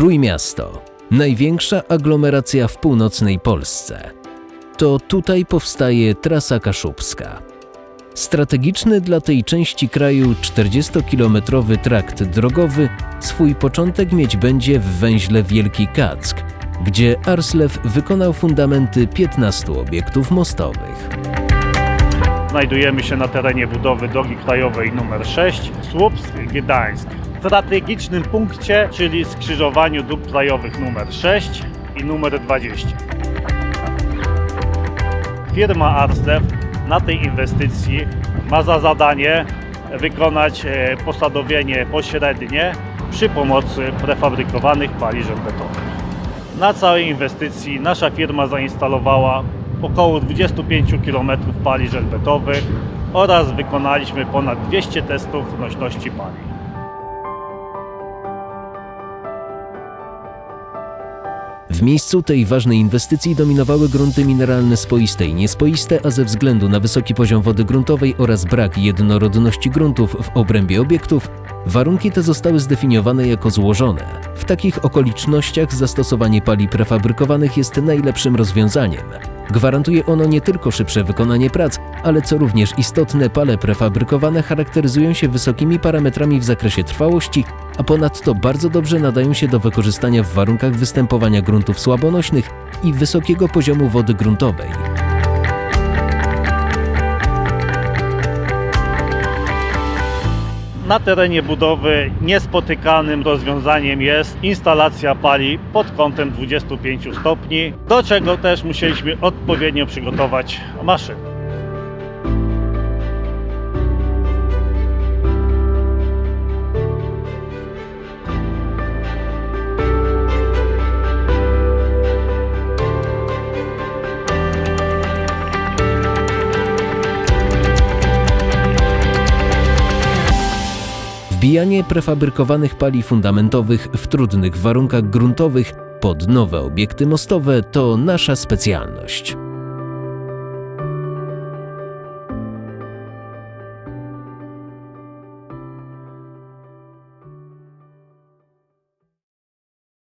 Trójmiasto największa aglomeracja w północnej Polsce. To tutaj powstaje trasa kaszubska. Strategiczny dla tej części kraju 40-kilometrowy trakt drogowy swój początek mieć będzie w węźle Wielki Kack, gdzie Arslew wykonał fundamenty 15 obiektów mostowych. Znajdujemy się na terenie budowy drogi krajowej nr 6 Słupsk-Gdańsk. Strategicznym punkcie, czyli skrzyżowaniu dróg krajowych nr 6 i nr 20. Firma Arslew na tej inwestycji ma za zadanie wykonać e, posadowienie pośrednie przy pomocy prefabrykowanych pali żelbetowych. Na całej inwestycji nasza firma zainstalowała około 25 km pali żelbetowych oraz wykonaliśmy ponad 200 testów nośności pali. W miejscu tej ważnej inwestycji dominowały grunty mineralne spoiste i niespoiste, a ze względu na wysoki poziom wody gruntowej oraz brak jednorodności gruntów w obrębie obiektów, warunki te zostały zdefiniowane jako złożone. W takich okolicznościach zastosowanie pali prefabrykowanych jest najlepszym rozwiązaniem. Gwarantuje ono nie tylko szybsze wykonanie prac, ale co również istotne, pale prefabrykowane charakteryzują się wysokimi parametrami w zakresie trwałości, a ponadto bardzo dobrze nadają się do wykorzystania w warunkach występowania gruntów słabonośnych i wysokiego poziomu wody gruntowej. Na terenie budowy niespotykanym rozwiązaniem jest instalacja pali pod kątem 25 stopni, do czego też musieliśmy odpowiednio przygotować maszyny. Wbijanie prefabrykowanych pali fundamentowych w trudnych warunkach gruntowych pod nowe obiekty mostowe to nasza specjalność.